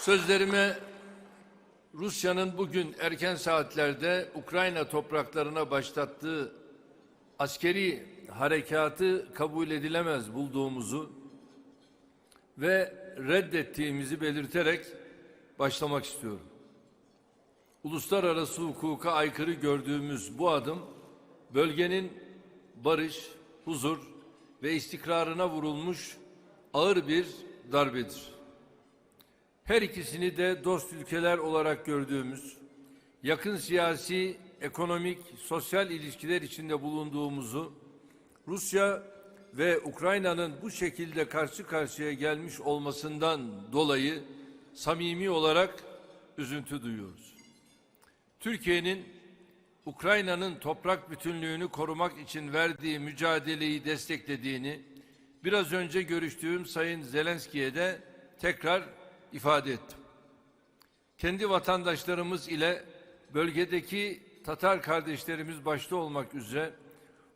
Sözlerime Rusya'nın bugün erken saatlerde Ukrayna topraklarına başlattığı askeri harekatı kabul edilemez bulduğumuzu ve reddettiğimizi belirterek başlamak istiyorum. Uluslararası hukuka aykırı gördüğümüz bu adım bölgenin barış, huzur ve istikrarına vurulmuş ağır bir darbedir. Her ikisini de dost ülkeler olarak gördüğümüz, yakın siyasi, ekonomik, sosyal ilişkiler içinde bulunduğumuzu, Rusya ve Ukrayna'nın bu şekilde karşı karşıya gelmiş olmasından dolayı samimi olarak üzüntü duyuyoruz. Türkiye'nin Ukrayna'nın toprak bütünlüğünü korumak için verdiği mücadeleyi desteklediğini biraz önce görüştüğüm Sayın Zelenski'ye de tekrar ifade ettim. Kendi vatandaşlarımız ile bölgedeki Tatar kardeşlerimiz başta olmak üzere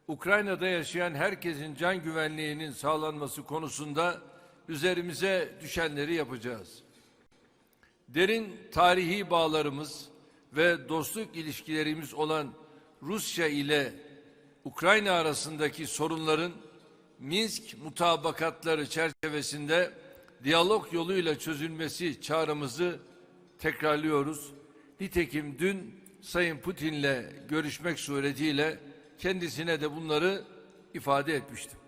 Ukrayna'da yaşayan herkesin can güvenliğinin sağlanması konusunda üzerimize düşenleri yapacağız. Derin tarihi bağlarımız ve dostluk ilişkilerimiz olan Rusya ile Ukrayna arasındaki sorunların Minsk mutabakatları çerçevesinde diyalog yoluyla çözülmesi çağrımızı tekrarlıyoruz. Nitekim dün Sayın Putin'le görüşmek suretiyle kendisine de bunları ifade etmiştim.